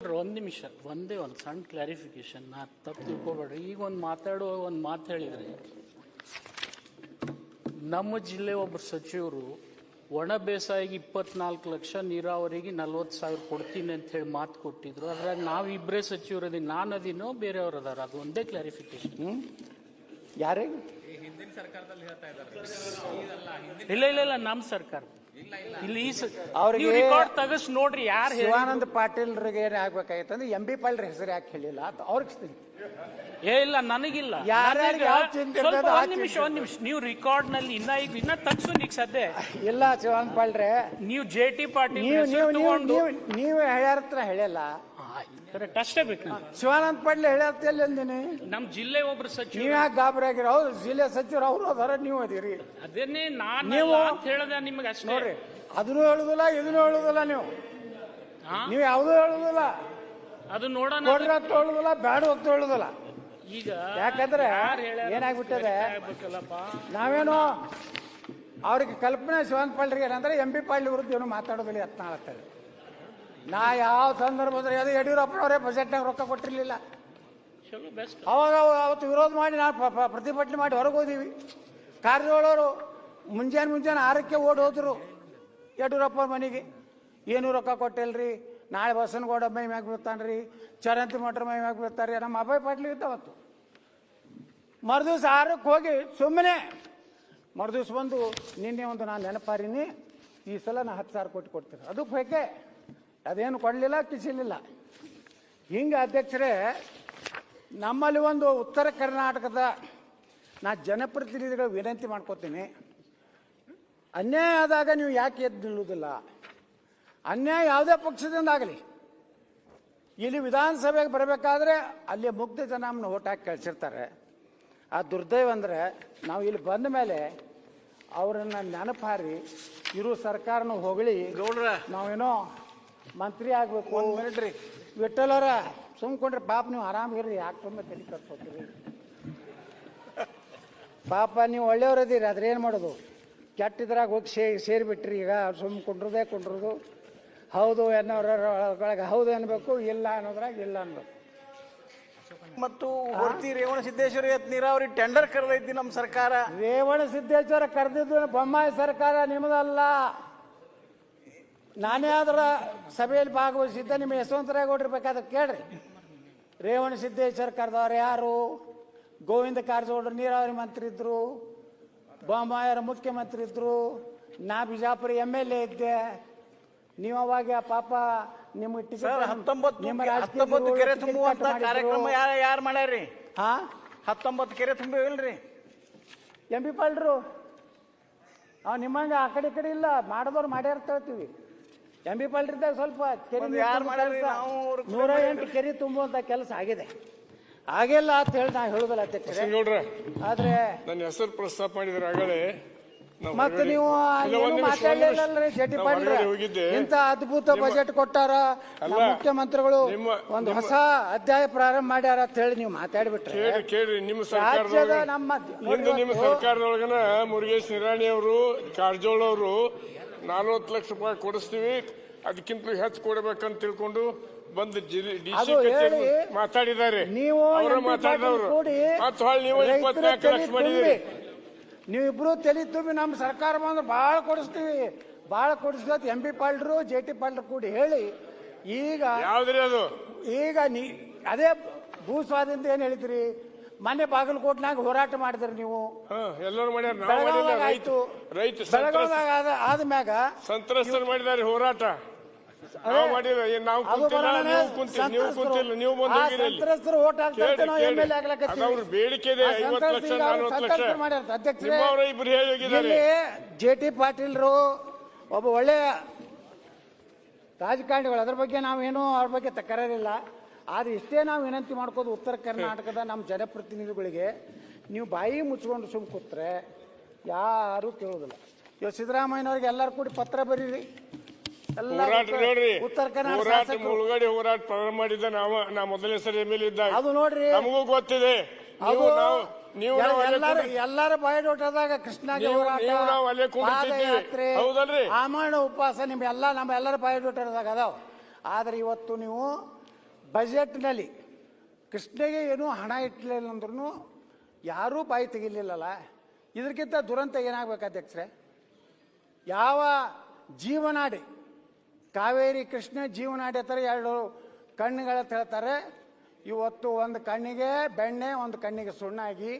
ಒಂದು ನಿಮಿಷ ಒಂದೇ ಒಂದು ಸಣ್ಣ ಕ್ಲಾರಿಫಿಕೇಶನ್ ನಾ ತಪ್ಪು ತಿಳ್ಕೊಬೇಡ್ರಿ. ಈಗ ಒಂದು ಮಾತಾಡುವ ಒಂದು ಮಾತು ಹೇಳಿದ್ರೆ ನಮ್ಮ ಜಿಲ್ಲೆ ಒಬ್ಬ ಸಚಿವರು ಒಣ ಬೇಸಾಯಿಗೆ ಇಪ್ಪತ್ನಾಲ್ಕು ಲಕ್ಷ ನೀರಾವರಿಗೆ ನಲ್ವತ್ತು ಸಾವಿರ ಕೊಡ್ತೀನಿ ಅಂತ ಹೇಳಿ ಮಾತು ಕೊಟ್ಟಿದ್ರು. ಅದ್ರಾಗ ನಾವು ಇಬ್ಬರೇ ಸಚಿವರು ಅದೀನಿ. ನಾನು ಅದಿನೋ ಬೇರೆಯವ್ರು ಅದಾರ? ಅದು ಒಂದೇ ಕ್ಲಾರಿಫಿಕೇಶನ್ ಇದ್ದಾರೆ. ಇಲ್ಲ ಇಲ್ಲ ಇಲ್ಲ ನಮ್ಮ ಸರ್ಕಾರ. ಇಲ್ಲಿ ಈ ಅವ್ರಿಗೆ- ರೆಕಾರ್ಡ್ ತೆಗಸ್ ನೋಡ್ರಿ ಯಾರು ಶಿವಾನಂದ ಪಾಟೀಲ್ ಏನ್ ಆಗ್ಬೇಕಾಗಿತ್ತು ಅಂದ್ರೆ ಎಂ ಬಿ ಪಾಟೀಲ್ ಹೆಸರು ಯಾಕೆ ಹೇಳಿಲ್ಲ? ಅಂತ ಅವ್ರಿಗೆ ಏ ಇಲ್ಲ ನನಗಿಲ್ಲ. ಸ್ವಲ್ಪ ಒಂದ್ ನಿಮಿಷ. ಒಂದ್ ನಿಮಿಷ. ನೀವು ರೆಕಾರ್ಡ್ನಲ್ಲಿ ಇನ್ನ ಈಗ ಇನ್ನ ತಗ್ಸು ಈಗ ಸದ್ಯ. ಇಲ್ಲ ಶಿವಾನಂದ ಪಾಟ್ರೆ ನೀವು ಜೆ ಟಿ ಪಾಟೀಲ್ ನೀವು ಹೇಳ್ಯಾರ ನೀವು ನೀವು ಹೇಳಿಲ್ಲ. ಕರೆಕ್ಟ್ ಅಷ್ಟೇ ಬೇಕು. ಶಿವಾನಂದ ಪಡ್ಲೆ ಹೇಳ್ಯಾರ್ತ ಎಲ್ಲಿ ಅಂದಿನಿ. ನಮ್ ಜಿಲ್ಲೆ ಒಬ್ರು ಸಚಿವ ನೀವ್ ಯಾಕೆ ಗಾಬರಿ ಆಗಿರ? ಹೌದು ಜಿಲ್ಲೆ ಸಚಿವರು ಅವರು ಅದಾರ ನೀವು ಅದೀರಿ. ಅದನ್ನೇ ನಾನು ನೀವು- ಅಂತ ಹೇಳ್ದೆ ನಿಮ್ಗೆ ಅಷ್ಟೇ. ನೋಡ್ರಿ ಅದನ್ನು ಹೇಳುದಿಲ್ಲ ಇದನ್ನು ಹೇಳುದಿಲ್ಲ ನೀವು. ಹಾ? ನೀವು ಯಾವುದೂ ಹೇಳುದಿಲ್ಲ. ಅದು ನೋಡೋಣ. ಕೊಡ್ರಿ ಅಂತ ಹೇಳುದಿಲ್ಲ ಬ್ಯಾಡ ಅಂತ ಹೇಳುದಿಲ್ಲ. ಈಗ ಯಾಕಂದ್ರೆ ಏನಾಗ್ಬಿಟ್ಟಿದೆ ಹೇಳ್ಯಾರ ಏನಾಗ್ಬಿಟ್ಟದೆ? ಆಗ್ಬೇಕಲ್ಲಪ್ಪ. ನಾವೇನು ಅವ್ರಿಗೆ ಕಲ್ಪನೆ ಶಿವಾನಂದ ಪಾಳ್ರಿಗೆ ಏನಂದ್ರೆ ಎಂ ಬಿ ಪಾಳ್ಯ ವಿರುದ್ಧ ಏನು ಮಾತಾಡೋದಿಲ್ಲ ಯತ್ನಾಳತ್ತಾರೆ ನಾ ಯಾವ ಸಂದರ್ಭದಲ್ಲಿ ಅದು ಯಡಿಯೂರಪ್ಪನವರೇ ಬಜೆಟ್ನಾಗ ರೊಕ್ಕ ಕೊಟ್ಟಿರಲಿಲ್ಲ. ಚಲೋ ಬೆಸ್ಟ್ ಅವಾಗ ಅವ- ಅವತ್ತು ವಿರೋಧ ಮಾಡಿ ನಾವು ಪ್ರತಿಭಟನೆ ಮಾಡಿ ಹೊರಗೆ ಹೋದೀವಿ. ಕಾರಜೋಳವರು ಮುಂಜಾನೆ ಮುಂಜಾನೆ ಆರಕ್ಕೆ ಓಡಿ ಹೋದ್ರು ಯಡಿಯೂರಪ್ಪ ಮನೆಗೆ. ಏನು ರೊಕ್ಕ ಕೊಟ್ಟಿಲ್ರಿ? ನಾಳೆ ಬಸನಗೌಡ ಮೈ ಮ್ಯಾಗ ಬೀಳ್ತಾನ್ರಿ? ಚರಂತಿ ಮಠರ ಮೈ ಮ್ಯಾಗ ಬೀಳ್ತಾರೆ ನಮ್ಮ ಅಭಯ ಪಾಟ್ಲಿ ಇದ್ದವತ್ತು ಮರುದಿವ್ಸ ಆರಕ್ಕೆ ಹೋಗಿ ಸುಮ್ಮನೆ ಮರುದಿವ್ಸ ಬಂದು ನಿನ್ನೆ ಒಂದು ನಾನು ನೆನಪಾರಿನಿ ಈ ಸಲ ನಾ ಹತ್ತು ಸಾವಿರ ಕೊಟ್ಟು ಕೊಡ್ತೀನಿ. ಅದಕ್ಕೆ ಬೇಕೆ ಅದೇನು ಕೊಡಲಿಲ್ಲ ಕಿಸಿಲಿಲ್ಲ. ಹಿಂಗೆ ಅಧ್ಯಕ್ಷರೇ ನಮ್ಮಲ್ಲಿ ಒಂದು ಉತ್ತರ ಕರ್ನಾಟಕದ ನಾ ಜನಪ್ರತಿನಿಧಿಗಳ ವಿನಂತಿ ಮಾಡ್ಕೋತೀನಿ. ಅನ್ಯಾಯ ಆದಾಗ ನೀವು ಯಾಕೆ ಎದ್ದು ನಿಲ್ಲುವುದಿಲ್ಲ? ಅನ್ಯಾಯ ಯಾವುದೇ ಪಕ್ಷದಿಂದ ಆಗಲಿ. ಇಲ್ಲಿ ವಿಧಾನಸಭೆಗೆ ಬರಬೇಕಾದ್ರೆ ಅಲ್ಲಿ ಮುಗ್ಧ ಜನ ನಮ್ಮನ್ನ ಓಟ್ ಹಾಕಿ ಕಳಿಸಿರ್ತಾರೆ. ಆ ದುರ್ದೈವ ಅಂದರೆ ನಾವು ಇಲ್ಲಿ ಬಂದ ಮೇಲೆ ಅವರನ್ನು ನೆನಪಾರಿ ಇರೋ ಸರ್ಕಾರನ ಹೊಗಳಿ ನಾವೇನೋ ಮಂತ್ರಿ ಆಗ್ಬೇಕು ಒಂದು ಮಿನಿಟ್ ರೀ. ವಿಠಲರ ಸುಮ್ಕೊಂಡ್ರೆ ಪಾಪ ನೀವು ಆರಾಮಿರ್ರಿ ಯಾಕೆ ತುಂಬ ತಲೆ ಕಟ್ಕೋತೀರಿ ಪಾಪ ನೀವು ಒಳ್ಳೆಯವ್ರದೀರಿ ಆದ್ರೆ ಏನು ಮಾಡೋದು? ಕೆಟ್ಟಿದ್ರಾಗ ಹೋಗಿ ಸೇ ಸೇರಿಬಿಟ್ರಿ ಈಗ ಸುಮ್ ಕುಂಡ್ರದೇ ಕುಂಡ್ರದು. ಹೌದು ಎನ್ನೊಳಗೆ ಹೌದು ಅನ್ಬೇಕು ಇಲ್ಲ ಅನ್ನೋದ್ರಾಗ ಇಲ್ಲ ಅನ್ಬೇಕು. ಮತ್ತು ಹೊರ್ತಿ ರೇವಣ ಸಿದ್ದೇಶ್ವರ ನೀರಾವರಿ ಟೆಂಡರ್ ಕರೆದೈತಿ ನಮ್ಮ ಸರ್ಕಾರ. ರೇವಣ ಸಿದ್ದೇಶ್ವರ ಕರೆದಿದ್ದು ಬೊಮ್ಮಾಯಿ ಸರ್ಕಾರ ನಿಮ್ಮದಲ್ಲ ನಾನೇ ಅದರ ಸಭೆಯಲ್ಲಿ ಭಾಗವಹಿಸಿದ್ದೆ ನಿಮ್ಮ ಯಶವಂತರಾಯಗೌಡ್ರು ಬೇಕಾದ್ರೆ ಕೇಳ್ರಿ. ರೇವಣ ಸಿದ್ದೇಶ್ವರ ಕರೆದವ್ರು ಯಾರು? ಗೋವಿಂದ ಕಾರಜೋಳರು ನೀರಾವರಿ ಮಂತ್ರಿ ಇದ್ರು. ಬೊಮ್ಮಾಯರ ಮುಖ್ಯಮಂತ್ರಿ ಇದ್ರು. ನಾ ಬಿಜಾಪುರ ಎಂ ಎಲ್ ಎ ಇದ್ದೆ. ನೀವು ಅವಾಗ ಪಾಪ ನಿಮ್ಮ ಹತ್ತೊಂಬತ್ತು ಕೆರೆ ತುಂಬುವಂತ. ಕಾರ್ಯಕ್ರಮ ಯಾರು ಹಾ ಹತ್ತೊಂಬತ್ತು ಕೆರೆ ತುಂಬಿವಲ್ರಿ ಎಂ ಪಿ ಪಾಲ್ರು ಅವ್ ನಿಮ್ಮಂಗೆ ಆ ಕಡೆ ಈ ಕಡೆ ಇಲ್ಲ. ಮಾಡಿದವ್ರು ಮಾಡ್ಯಾರ ಕೇಳ್ತೀವಿ ಹೇಳ್ತೀವಿ. ಎಂ ಪಾಲ್ರಿದ್ದಾಗ ಸ್ವಲ್ಪ ಕೆರೆ ಒಂದು ನೀರ್ ಯಾರ್ ಮಾಡ್ಯಾರ್ರಿ? ಕೆಲ್ಸ, ನಾವು ಅವ್ರ ಕಡೆ ನೂರ ಎಂಟು ಕೆರೆ ತುಂಬುವಂತ ಕೆಲಸ ಆಗಿದೆ. ಆಗಿಲ್ಲ ಅಂತ ಹೇಳಿ ನಾ ಹೇಳುದಿಲ್ಲ ಅಧ್ಯಕ್ಷರೇ. ಗೌಡ್ರ ಆದ್ರೆ ನನ್ನ ಹೆಸರು ಪ್ರಸ್ತಾಪ ಮಾಡಿದ್ರೆ ಆಗಲೇ ನಾವು ಮತ್ತೆ ಹೊರಗಡೆ- ನೀವು ಇಲ್ಲ, ಏನು ಒಂದ್ ನಿಮಿಷ, ಒಂದ್ ನಿಮಿಷ. ಜಟಿ ನಾವು ಪಾಲ್ರ ಹೊರಗಡೆ ಹೋಗಿದ್ದೆ. ಇಂತ ಅದ್ಭುತ ನಿಮ್ಮ- ಬಜೆಟ್ ಕೊಟ್ಟಾರ? ನಮ್ಮ ಅಲ್ಲ, ಮುಖ್ಯಮಂತ್ರಿಗಳು ನಿಮ್ಮ- ಒಂದು ನಿಮ್ಮ- ಹೊಸ ಅಧ್ಯಾಯ ಪ್ರಾರಂಭ ಮಾಡ್ಯಾರ ಅಂತ ಹೇಳಿ ನೀವು ಮಾತಾಡ್ಬಿಟ್ರೆ. ಕೇಳಿ ಕೇಳಿ ನಿಮ್ಮ ಸರ್ಕಾರದೊಳಗ. ನಮ್ಮ ಇಂದು ನಿಮ್ಮ ಇವತ್ತು- ಸರ್ಕಾರದೊಳಗನ ಮುರುಗೇಶ್ ನಿರಾಣಿ ಅವರು ಕಾರಜೋಳ ಅವರು ನಲ್ವತ್ತು ಲಕ್ಷ ರೂಪಾಯಿ ಕೊಡಿಸ್ತೀವಿ. ಅದಕ್ಕಿಂತ ಹೆಚ್ಚು ಕೊಡಬೇಕಂತ ತಿಳ್ಕೊಂಡು ಬಂದು ಡಿಸಿ ಮಾತಾಡಿದ್ದಾರೆ. ನೀವು ಮಾತಾಡಿದವರು. ಮತ್ತೆ ಹೊಳ್ಳಿ ನೀವು ಇಪ್ಪತ್ನಾಲ್ಕು ಲಕ್ಷ ಮಾಡಿದಿರಿ ನೀವಿಬ್ರು ತಲೆ ತುಂಬಿ ನಮ್ಮ ಸರ್ಕಾರ ಬಂದ್ರೆ ಭಾಳ ಕೊಡಿಸ್ತೀವಿ. ಭಾಳ ಕೊಡಿಸ್ತೀವಿ ಎಂ ಪಿ ಪಾಲ್ಡ್ರು ಜೆ ಟಿ ಪಾಲ್ರು ಕೂಡಿ ಹೇಳಿ ಈಗ ಯಾವ್ದ್ರಿ ಅದು? ಈಗ ನೀ ಅದೇ ಭೂಸ್ವಾದಿಂದ ಸ್ವಾಧೀನತೆ ಏನು ಹೇಳ್ತೀರಿ ಮೊನ್ನೆ ಬಾಗಲಕೋಟ್ನಾಗ ಹೋರಾಟ ಮಾಡಿದ್ರಿ ನೀವು. ಎಲ್ಲರೂ ಮಾಡ್ಯಾರ. ನಾವು ಮಾಡಿಲ್ಲ. ಬೆಳಗಾವ್ದಾಗ ರೈತ ಆಯ್ತು. ರೈತ ಸಂತ್ರಸ್ತ ಬೆಳಗಾವ್ದಾಗ ಆದ ಆದ್ಮ್ಯಾಗ ಸಂತ್ರಸ್ತರು ಮಾಡಿದ್ದಾರೆ ಹೋರಾಟ. ನಾವು ಮಾಡಿಲ್ಲ. ಏನ್ ನಾವು ಅದು ಕುಂತಿಲ್ಲ? ಬರೋಣ ನೀವು ಕುಂತಿಲ್ಲ. ನೀವು ಸಂತ್ರಸ್ತರು- ಕುಂತಿಲ್ಲ. ನೀವು ಬಂದು ಆ ಹೋಗಿರಿ ಇಲ್ಲಿ. ಸಂತ್ರಸ್ತರು ಓಟ್ ಹಾಕ್ತಾರೆ ಕೇಳಿ, ನಾವು ಎಂ ಎಲ್ ಎ ಅದು ಅವ್ರ ಬೇಡಿಕೆ ಇದೆ. ಐವತ್ತು ಲಕ್ಷ ನಲ್ವತ್ತು ಲಕ್ಷ. ಮಾಡ್ಯಾರ. ಅಧ್ಯಕ್ಷರೇ, ನಿಮ್ಮವರ ಇಬ್ರು ಹೇಳಿ ಹೋಗಿದ್ದಾರೆ. ಇಲ್ಲಿ ಜೆ ಟಿ ಪಾಟೀಲ್ರು ಒಬ್ಬ ಒಳ್ಳೆಯ ರಾಜಕಾರಣಿಗಳು. ಅದ್ರ ಬಗ್ಗೆ ನಾವೇನು ಅವ್ರ ಬಗ್ಗೆ ತಕರಾರಿಲ್ಲ ಆದ್ರೆ ಇಷ್ಟೇ ನಾವು ವಿನಂತಿ ಮಾಡ್ಕೋದು ಉತ್ತರ ಕರ್ನಾಟಕದ ನಮ್ಮ ಜನಪ್ರತಿನಿಧಿಗಳಿಗೆ ನೀವು ಬಾಯಿ ಮುಚ್ಕೊಂಡು ಸುಮ್ ಕೂತ್ರೆ ಯಾರು ಕೇಳೋದಿಲ್ಲ. ಇವಾಗ ಸಿದ್ದರಾಮಯ್ಯನವ್ರಿಗೆ ಎಲ್ಲರೂ ಕೂಡಿ ಪತ್ರ ಬರೀರಿ. ಎಲ್ಲ ಹೋರಾಟ ಉತ್ತರ- ನೋಡ್ರಿ. ಉತ್ತರ ಕನ್ನಡ ಹೋರಾಟ ಶಾಸಕರು ಮುಳುಗಡೆ ಹೋರಾಟ ಪ್ರಾರಂಭ ಮಾಡಿದ್ದ ನಾವು ನಾ ಮೊದಲನೇ ಸರಿ ಎಂ ಎಲ್ ಇದ್ದಾಗ. ಅದು ನೋಡ್ರಿ. ನಮಗೂ ಗೊತ್ತಿದೆ. ನೀವು ಅದು ನಾವು ನೀವು ನಾವು ಅಲ್ಲೇ ಎಲ್ಲಾರ ಕೂತ್ರಿ- ಎಲ್ಲಾರ ಬಾಯ್ಡೋಟದಾಗ ಕೃಷ್ಣಾಗೆ ನೀವು- ಹೋರಾಟ ನೀವು ನಾವು ಅಲ್ಲೇ ಕುಂಡಿರ್ತಿದ್ವಿ. ಪಾದಯಾತ್ರೆ ಹೌದಲ್ರಿ? ಆಮರಣ ಉಪವಾಸ ನಿಮ್ ಎಲ್ಲ ನಮ್ಮ ಎಲ್ಲರ ಬಾಯ್ಡೋಟದಾಗ ಅದಾವ. ಆದ್ರೆ ಇವತ್ತು ನೀವು ಬಜೆಟ್ನಲ್ಲಿ ಕೃಷ್ಣಗೆ ಏನೂ ಹಣ ಇಟ್ಟಲಿಲ್ಲ ಅಂದ್ರೂ ಯಾರೂ ಬಾಯಿ ತೆಗಿಲಿಲ್ಲಲ್ಲ. ಇದಕ್ಕಿಂತ ದುರಂತ ಏನಾಗಬೇಕು ಅಧ್ಯಕ್ಷರೇ? ಯಾವ ಜೀವನಾಡಿ, ಕಾವೇರಿ ಕೃಷ್ಣ ಜೀವನಾಡಿ ಹತ್ರ ಎರಡು ಕಣ್ಣುಗಳ ಹೇಳ್ತಾರೆ. ಇವತ್ತು ಒಂದು ಕಣ್ಣಿಗೆ, ಬೆಣ್ಣೆ, ಒಂದು ಕಣ್ಣಿಗೆ ಸುಣ್ಣಾಗಿ